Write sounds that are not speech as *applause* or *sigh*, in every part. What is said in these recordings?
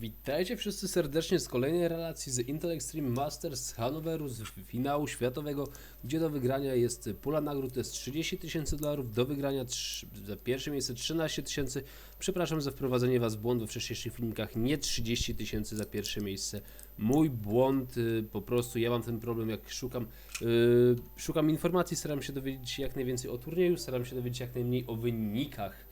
Witajcie wszyscy serdecznie z kolejnej relacji z Intel Extreme Masters z Hanoweru, z finału światowego, gdzie do wygrania jest pula nagród, to jest 30 tysięcy dolarów, do wygrania trz- za pierwsze miejsce 13 tysięcy. Przepraszam za wprowadzenie Was w błąd we wcześniejszych filmikach, nie 30 tysięcy za pierwsze miejsce. Mój błąd, y, po prostu ja mam ten problem, jak szukam, y, szukam informacji, staram się dowiedzieć jak najwięcej o turnieju, staram się dowiedzieć jak najmniej o wynikach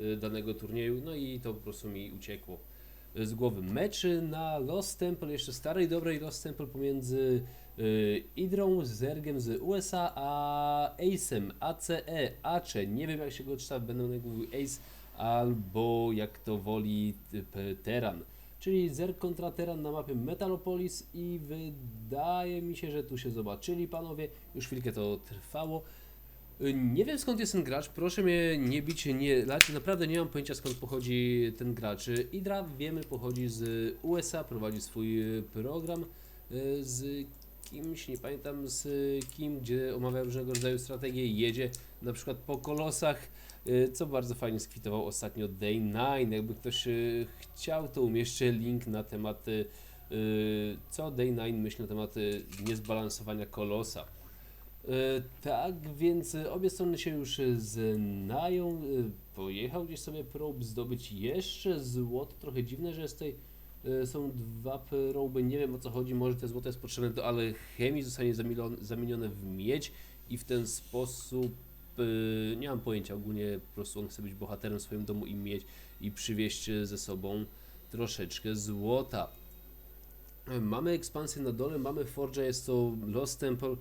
y, danego turnieju, no i to po prostu mi uciekło z głowy. Meczy na Lost Temple, jeszcze starej, dobrej Lost Temple pomiędzy y, Idrą, Zergiem z USA, a Ace'em, ACE, ACE, nie wiem jak się go czyta, będę mówił Ace, albo jak to woli Teran. Czyli Zerg kontra Teran na mapie Metalopolis i wydaje mi się, że tu się zobaczyli panowie, już chwilkę to trwało. Nie wiem skąd jest ten gracz, proszę mnie nie bić, nie lać, naprawdę nie mam pojęcia skąd pochodzi ten gracz. Idra wiemy pochodzi z USA, prowadzi swój y, program y, z kimś, nie pamiętam z kim, gdzie omawia różnego rodzaju strategie, jedzie na przykład po kolosach, y, co bardzo fajnie skwitował ostatnio Day 9. Jakby ktoś chciał, to umieszczę link na temat co Day 9 myśli na temat niezbalansowania kolosa. E, Tak, więc obie strony się już znają. e, Pojechał gdzieś sobie probe zdobyć jeszcze złoto. Trochę dziwne, że z tej e, są dwa proby. Nie wiem o co chodzi. Może te złoto jest potrzebne do alchemii, zostanie zamienione w miedź i w ten sposób. Nie mam pojęcia, ogólnie po prostu on chce być bohaterem w swoim domu i mieć i przywieźć ze sobą troszeczkę złota. Mamy ekspansję na dole, mamy Forge, jest to Lost Temple.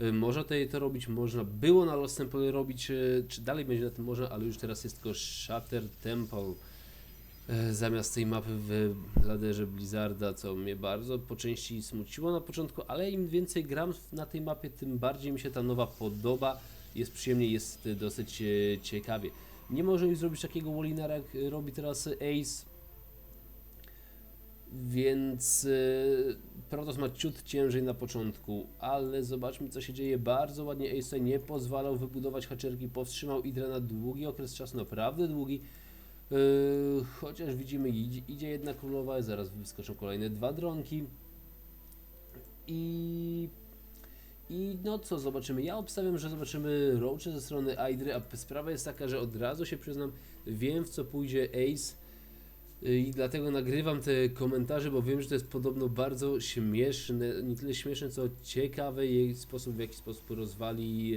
Y, Można tutaj to robić, można było na Lost Temple robić, y, czy dalej będzie na tym można, ale już teraz jest tylko Shatter Temple y, zamiast tej mapy w laderze Blizzarda, co mnie bardzo po części smuciło na początku, ale im więcej gram na tej mapie, tym bardziej mi się ta nowa podoba, jest przyjemnie, jest dosyć ciekawie. Nie może już zrobić takiego Wallinera, jak robi teraz Ace, więc yy, Protoss ma ciut ciężej na początku, ale zobaczmy co się dzieje. Bardzo ładnie Ace nie pozwalał wybudować haczerki, powstrzymał Idra na długi okres czasu, naprawdę długi. Yy, chociaż widzimy, idzie, jedna królowa, zaraz wyskoczą kolejne dwa dronki. I, I no co zobaczymy? Ja obstawiam, że zobaczymy roache ze strony Idry, a sprawa jest taka, że od razu się przyznam, wiem w co pójdzie Ace. I dlatego nagrywam te komentarze, bo wiem, że to jest podobno bardzo śmieszne, nie tyle śmieszne, co ciekawe jej sposób, w jaki sposób rozwali,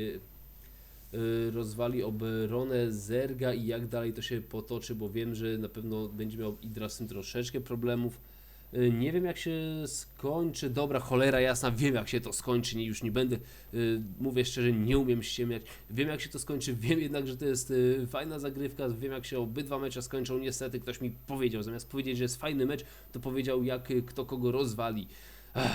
e, rozwali obronę Zerga i jak dalej to się potoczy, bo wiem, że na pewno będzie miał Idra troszeczkę problemów. E, Nie wiem jak się skończy, dobra cholera jasna, wiem jak się to skończy, nie, już nie będę, e, mówię szczerze, nie umiem ściemniać, wiem jak się to skończy, wiem jednak, że to jest e, fajna zagrywka, wiem jak się obydwa mecze skończą, niestety ktoś mi powiedział, zamiast powiedzieć, że jest fajny mecz, to powiedział jak kto kogo rozwali. Ech.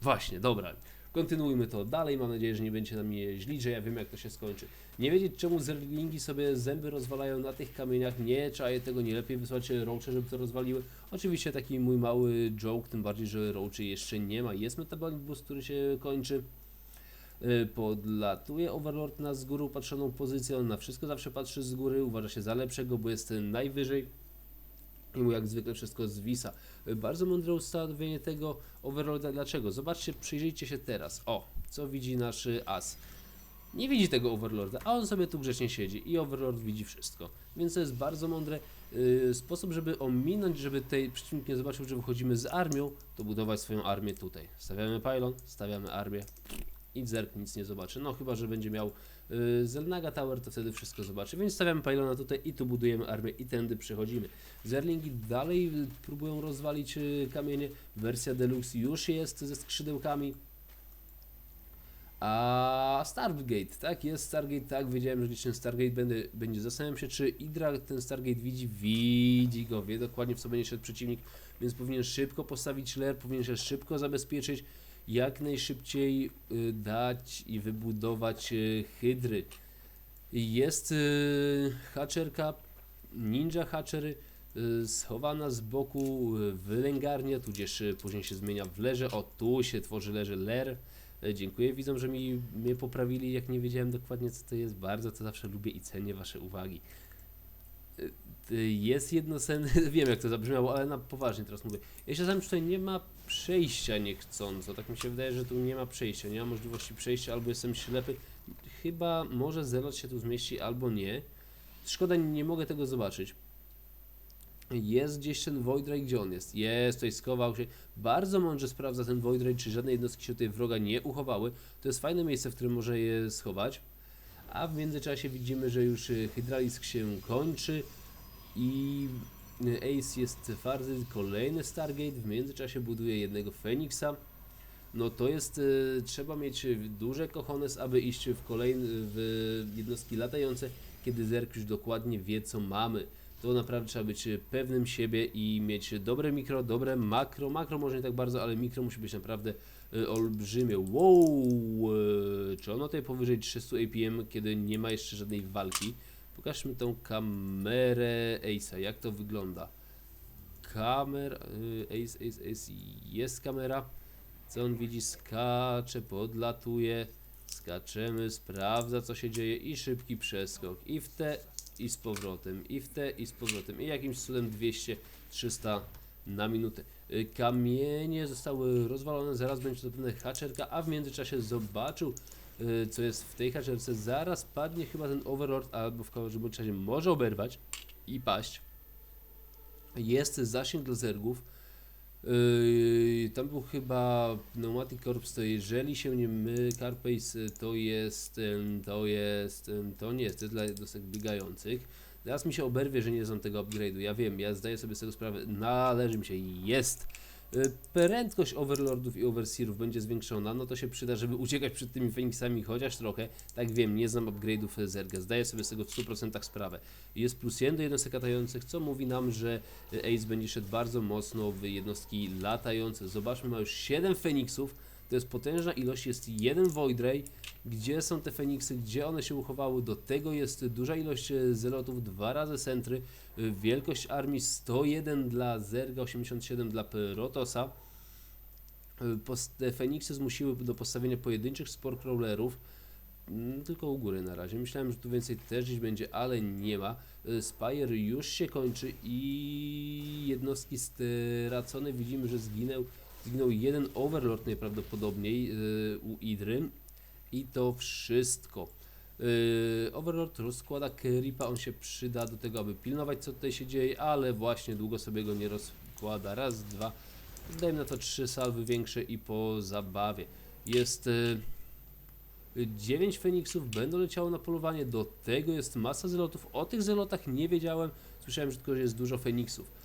Właśnie, dobra. Kontynuujmy to dalej. Mam nadzieję, że nie będzie na mnie źli, że ja wiem, jak to się skończy. Nie wiedzieć, czemu zerlingi sobie zęby rozwalają na tych kamieniach. Nie czaję tego, nie lepiej wysłać roache, żeby to rozwaliły. Oczywiście taki mój mały joke, tym bardziej, że roachy jeszcze nie ma. Jest metabolic boost, który się kończy. Y, Podlatuje Overlord na z góry upatrzoną pozycję. On na wszystko zawsze patrzy z góry, uważa się za lepszego, bo jest najwyżej. I mu jak zwykle wszystko zwisa. Bardzo mądre ustawienie tego Overlorda. Dlaczego? Zobaczcie, przyjrzyjcie się teraz. O, co widzi nasz y, as. Nie widzi tego Overlorda, a on sobie tu grzecznie siedzi i Overlord widzi wszystko. Więc to jest bardzo mądry y, sposób, żeby ominąć, żeby tej przeciwnik nie zobaczył, że wychodzimy z armią, to budować swoją armię tutaj. Stawiamy pylon, stawiamy armię i Zerk nic nie zobaczy. No chyba, że będzie miał y, Zelnaga Tower, to wtedy wszystko zobaczy. Więc stawiamy pylona tutaj i tu budujemy armię i tędy przechodzimy. Zerlingi dalej y, próbują rozwalić y, kamienie. Wersja Deluxe już jest ze skrzydełkami. A Stargate, tak jest Stargate, tak, wiedziałem, że gdzieś ten Stargate będzie, będzie. Zastanawiam się, czy Idra ten Stargate widzi, widzi go, wie dokładnie w co będzie szedł przeciwnik, więc powinien szybko postawić lair, powinien się szybko zabezpieczyć, jak najszybciej y, dać i wybudować y, hydry. Jest y, haczerka, ninja hachery, y, schowana z boku y, wylęgarnia, tudzież później się zmienia w lerze. O, tu się tworzy leże ler. Dziękuję widzom, że mi mnie poprawili, jak nie wiedziałem dokładnie co to jest. Bardzo to zawsze lubię i cenię Wasze uwagi. Y, jest jednosenny, *laughs* wiem jak to zabrzmiało, ale na poważnie teraz mówię. Ja się zastanawiam, czy tutaj nie ma przejścia niechcąco, tak mi się wydaje, że tu nie ma przejścia, nie ma możliwości przejścia, albo jestem ślepy. Chyba może zelot się tu zmieści, albo nie. Szkoda, nie mogę tego zobaczyć. Jest gdzieś ten Void Ray, gdzie on jest? Jest, tutaj schował się. Bardzo mądrze sprawdza ten Void Ray, czy żadne jednostki się tutaj wroga nie uchowały. To jest fajne miejsce, w którym może je schować. A w międzyczasie widzimy, że już y, Hydralisk się kończy i y, Ace jest twardy, kolejny Stargate, w międzyczasie buduje jednego Feniksa. No to jest, y, trzeba mieć duże cojones, aby iść w kolejne, w jednostki latające, kiedy Zerk już dokładnie wie co mamy. To naprawdę trzeba być y, pewnym siebie i mieć dobre mikro, dobre makro. Makro może nie tak bardzo, ale mikro musi być naprawdę olbrzymie. Wow! Czy ono tutaj powyżej 300 APM, kiedy nie ma jeszcze żadnej walki? Pokażmy tą kamerę Ace'a, jak to wygląda. Kamera, y, Ace, Ace, Ace, jest kamera. Co on widzi? Skacze, podlatuje. Skaczemy, sprawdza co się dzieje i szybki przeskok. I w te, i z powrotem. I w te, i z powrotem. I jakimś cudem 200-300 na minutę. Y, Kamienie zostały rozwalone, zaraz będzie to pewna haczerka, a w międzyczasie zobaczył co jest w tej haczerce. Zaraz padnie chyba ten Overlord, albo w każdym razie może oberwać i paść. Jest zasięg dla zergów. Yy, tam był chyba Pneumatic Corps, to jeżeli się nie my, Carpace y, to jest, ym, to jest, to nie jest, to jest dla jednostek biegających. Teraz mi się oberwie, że nie znam tego upgrade'u, ja wiem, ja zdaję sobie z tego sprawę, należy mi się, jest. Y, Prędkość Overlordów i Overseerów będzie zwiększona, no to się przyda, żeby uciekać przed tymi Feniksami chociaż trochę. Tak wiem, nie znam upgrade'ów Zerga, zdaję sobie z tego w 100% sprawę. Jest plus 1 do jednostek latających, co mówi nam, że Ace będzie szedł bardzo mocno w jednostki latające. Zobaczmy, ma już 7 Feniksów, to jest potężna ilość, jest jeden Void Ray. Gdzie są te Feniksy, gdzie one się uchowały? Do tego jest duża ilość e, zelotów, dwa razy centry, y, wielkość armii 101 dla Zerga, 87 dla Protosa. Pos- Te Feniksy zmusiły do postawienia pojedynczych spore crawlerów, mm, tylko u góry na razie. Myślałem, że tu więcej też gdzieś będzie, ale nie ma. Spire już się kończy i jednostki stracone. Widzimy, że zginął, zginął jeden Overlord najprawdopodobniej u Idry. I to wszystko. Yy, Overlord rozkłada Creepa, on się przyda do tego, aby pilnować co tutaj się dzieje, ale właśnie długo sobie go nie rozkłada. Raz, dwa, dajmy na to trzy salwy większe i po zabawie. Jest yy, 9 Feniksów, będą leciało na polowanie, do tego jest masa zelotów. O tych zelotach nie wiedziałem, słyszałem, że tylko jest dużo Feniksów.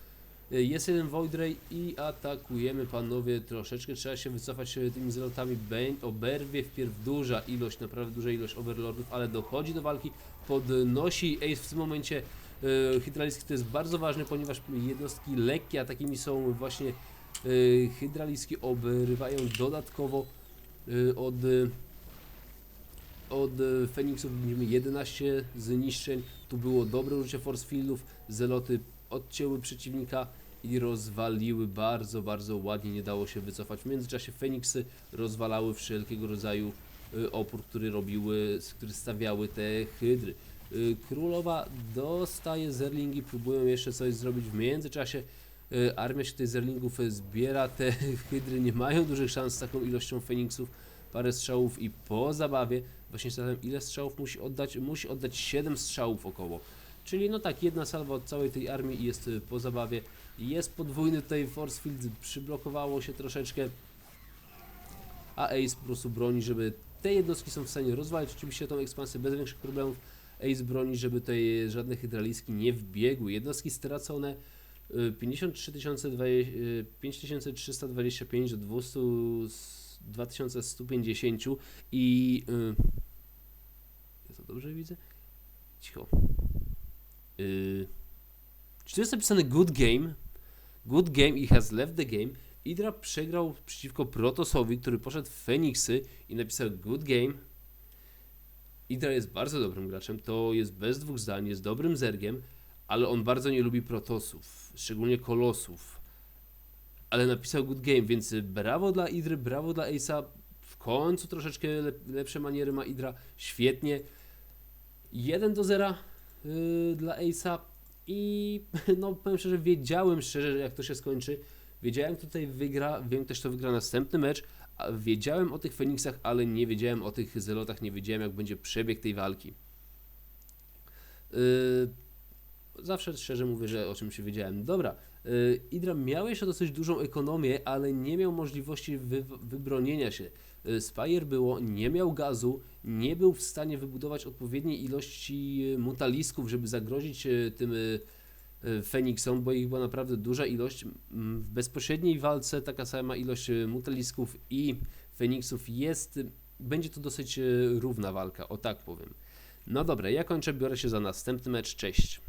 Jest jeden Void Ray i atakujemy panowie troszeczkę, trzeba się wycofać tymi zelotami, Beń oberwie wpierw duża ilość, naprawdę duża ilość Overlordów, ale dochodzi do walki, podnosi Ace w tym momencie e, Hydralisk, to jest bardzo ważne, ponieważ jednostki lekkie, a takimi są właśnie e, Hydraliski, obrywają dodatkowo e, od od Feniksów. Widzimy 11 zniszczeń. Tu było dobre użycie force fieldów. Zeloty odcięły przeciwnika i rozwaliły bardzo, bardzo ładnie. Nie dało się wycofać. W międzyczasie Feniksy rozwalały wszelkiego rodzaju e, opór, który robiły, który stawiały te hydry. E, Królowa dostaje zerlingi, próbują jeszcze coś zrobić. W międzyczasie e, armia się tutaj zerlingów zbiera. Te *laughs* hydry nie mają dużych szans z taką ilością Feniksów parę strzałów i po zabawie, właśnie zastanawiam ile strzałów musi oddać, musi oddać 7 strzałów około. Czyli no tak, jedna salwa od całej tej armii i jest y, po zabawie. Jest podwójny tutaj force field, przyblokowało się troszeczkę, a Ace po prostu broni, żeby te jednostki są w stanie rozwalić oczywiście tą ekspansję bez większych problemów. Ace broni, żeby tutaj żadne hydraliski nie wbiegły. Jednostki stracone y, 53 020, 5325 do 200 z 2150 i y, ja to dobrze widzę? Cicho. Y, czy to jest napisane good game? Good game i has left the game. Idra przegrał przeciwko Protosowi, który poszedł w Feniksy i napisał good game. Idra jest bardzo dobrym graczem, to jest bez dwóch zdań, jest dobrym zergiem, ale on bardzo nie lubi Protosów, szczególnie Kolosów. Ale napisał good game, więc brawo dla Idry, brawo dla Ace'a. W końcu troszeczkę lep- lepsze maniery ma Idra, świetnie. 1 do 0 yy, dla Ace'a. I *laughs* no powiem szczerze, wiedziałem szczerze, jak to się skończy. Wiedziałem, kto tutaj wygra, wiem też, kto wygra następny mecz. Wiedziałem o tych Feniksach, ale nie wiedziałem o tych Zelotach, nie wiedziałem, jak będzie przebieg tej walki. Yy, zawsze szczerze mówię, że o czym się wiedziałem. Dobra, yy, Idra miał jeszcze dosyć dużą ekonomię, ale nie miał możliwości wy, wybronienia się. Yy, Spire było, nie miał gazu, nie był w stanie wybudować odpowiedniej ilości yy, mutalisków, żeby zagrozić yy, tym Feniksom, bo ich była naprawdę duża ilość. W bezpośredniej walce taka sama ilość mutalisków i Feniksów jest, będzie to dosyć równa walka, o tak powiem. No dobra, ja kończę, biorę się za następny mecz, cześć.